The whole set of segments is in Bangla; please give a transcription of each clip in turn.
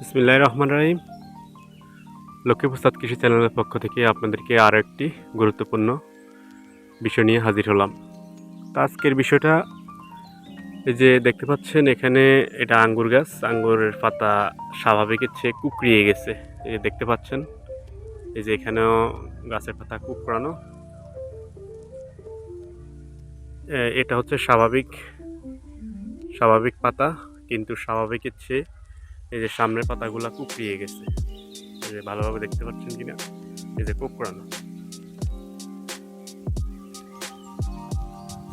বিসমিল্লাহ রহমান রাহিম। লক্ষ্মী প্রসাদ কৃষি চ্যানেলের পক্ষ থেকে আপনাদেরকে আরও একটি গুরুত্বপূর্ণ বিষয় নিয়ে হাজির হলাম। তো আজকের বিষয়টা, এই যে দেখতে পাচ্ছেন এখানে এটা আঙ্গুর গাছ। আঙ্গুরের পাতা স্বাভাবিকের চেয়ে কুকড়িয়ে গেছে। এই দেখতে পাচ্ছেন, এই যে এখানেও গাছের পাতা কুকড়ানো। এটা হচ্ছে স্বাভাবিক স্বাভাবিক পাতা, কিন্তু স্বাভাবিকের চেয়ে এই যে সামনের পাতাগুলা কুকড়িয়ে গেছে। এই যে ভালোভাবে দেখতে পাচ্ছেন কিনা? এই যে কোকড়ানো।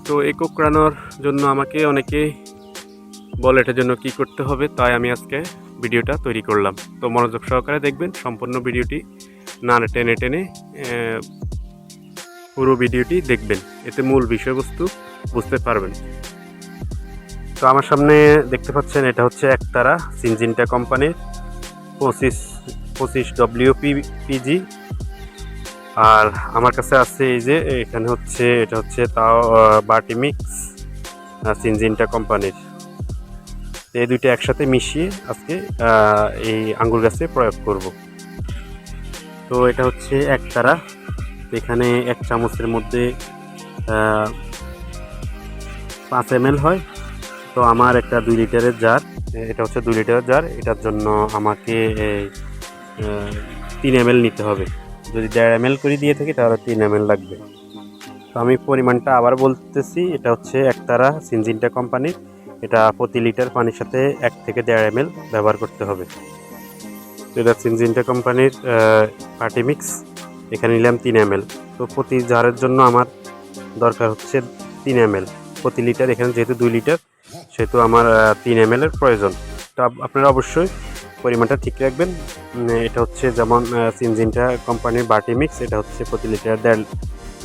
তো এই কোকড়ানোর জন্য আমাকে অনেকে বলে এটার জন্য কি করতে হবে, তাই আমি আজকে ভিডিওটা তৈরি করলাম। তো মনোযোগ সহকারে দেখবেন, সম্পূর্ণ ভিডিওটি না টেনে টেনে পুরো ভিডিওটি দেখবেন। এতে মূল বিষয়বস্তু বুঝতে পারবেন। তো আমার সামনে দেখতে পাচ্ছেন, এটা হচ্ছে একতারা সিনজিনটা কোম্পানির পঁচিশ পঁচিশ ডব্লিউ পি পিজি আর আমার কাছে আছে এই যে, এখানে হচ্ছে, এটা হচ্ছে তাও বাটি মিক্স সিনজিনটা কোম্পানির। এই দুইটা একসাথে মিশিয়ে আজকে এই আঙ্গুর গাছে প্রয়োগ করব। তো এটা হচ্ছে একতারা। তো এখানে এক চামচের মধ্যে পাঁচ এম হয়। তো আমার একটা দুই লিটারের জার এটা হচ্ছে দুই লিটারের জার এটার জন্য আমাকে তিন এম নিতে হবে। যদি দেড় এম করে দিয়ে থাকি, তাহলে তিন এম লাগবে। তো আমি পরিমাণটা আবার বলতেছি, এটা হচ্ছে একতারা সিনজিনটা কোম্পানির, এটা প্রতি লিটার পানির সাথে এক থেকে দেড় এম ব্যবহার করতে হবে। এটা সিনজিনটা কোম্পানির পার্টি মিক্স, এখানে নিলাম তিন এম তো প্রতি জারের জন্য আমার দরকার হচ্ছে তিন এম প্রতি লিটার, এখানে যেহেতু দুই লিটার সেহেতু আমার তিন এম এর প্রয়োজন। তো আপ- আপনারা অবশ্যই পরিমাণটা ঠিক রাখবেন। এটা হচ্ছে যেমন সিনজিনটা কোম্পানির বাটি মিক্স, এটা হচ্ছে প্রতি লিটার দেড়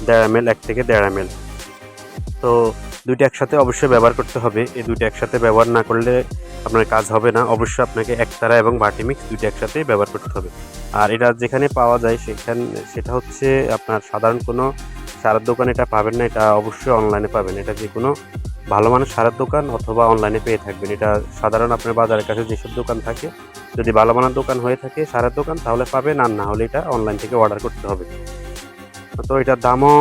দেড় এম এক থেকে দেড় এম তো দুইটা একসাথে অবশ্যই ব্যবহার করতে হবে। এই দুইটা একসাথে ব্যবহার না করলে আপনার কাজ হবে না। অবশ্যই আপনাকে একতারা এবং বাটি মিক্স দুইটা একসাথে ব্যবহার করতে হবে। আর এটা যেখানে পাওয়া যায় সেখান, সেটা হচ্ছে আপনার সাধারণ কোনো সারের দোকানে এটা পাবেন না। এটা অবশ্যই অনলাইনে পাবেন। এটা যে কোনো ভালো মানের সারের দোকান অথবা অনলাইনে পেয়ে থাকবেন। এটা সাধারণ আপনার বাজারের কাছে যেসব দোকান থাকে, যদি ভালো মানের দোকান হয়ে থাকে সারের দোকান, তাহলে পাবেন আর না হলে এটা অনলাইন থেকে অর্ডার করতে হবে। তো এটার দামও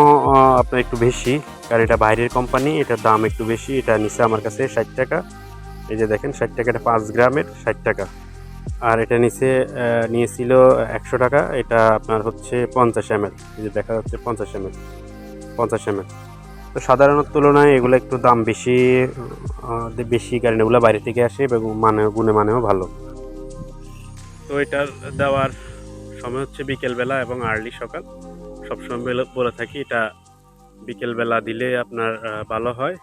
আপনার একটু বেশি, কারণ এটা বাইরের কোম্পানি এটার দাম একটু বেশি, এটা নিচে আমার কাছে ষাট টাকা। এই যে দেখেন, ষাট টাকা, এটা পাঁচ গ্রামের ষাট টাকা। আর এটা নিচে নিয়েছিল একশো টাকা, এটা আপনার হচ্ছে পঞ্চাশ এম এই যে দেখা যাচ্ছে পঞ্চাশ এম পঞ্চাশ এম তো সাধারণত তুলনায় এগুলো একটু দাম বেশি বেশি কারণ এগুলো বাইরে থেকে আসে এবং মানে গুণে মানেও ভালো। তো এটার দেওয়ার সময় হচ্ছে বিকেলবেলা এবং আর্লি সকাল। সবসময় বেলা- থাকি, এটা বিকেলবেলা দিলে আপনার ভালো হয়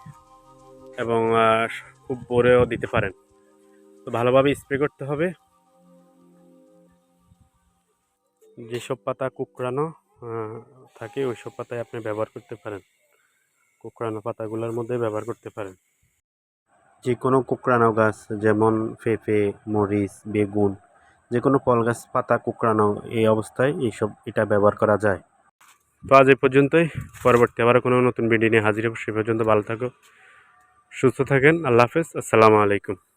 এবং খুব ভোরেও দিতে পারেন। তো ভালোভাবে স্প্রে করতে হবে। যেসব পাতা কুকড়ানো থাকে ওই সব পাতায় আপনি ব্যবহার করতে পারেন। কুকড়ানো পাতাগুলোর মধ্যে ব্যবহার করতে পারেন। যে কোনো কোকড়ানো গাছ, যেমন পেঁপে, মরিচ, বেগুন যে কোনো ফল গাছ, পাতা কোকড়ানো, এই অবস্থায় এইসব এটা ব্যবহার করা যায়। তো আজ এ পর্যন্তই। পরবর্তী আবার কোনো নতুন ভিডিও নিয়ে হাজির হব। সে পর্যন্ত ভালো থাকো, সুস্থ থাকেন। আল্লাহ হাফেজ। আসসালামু আলাইকুম।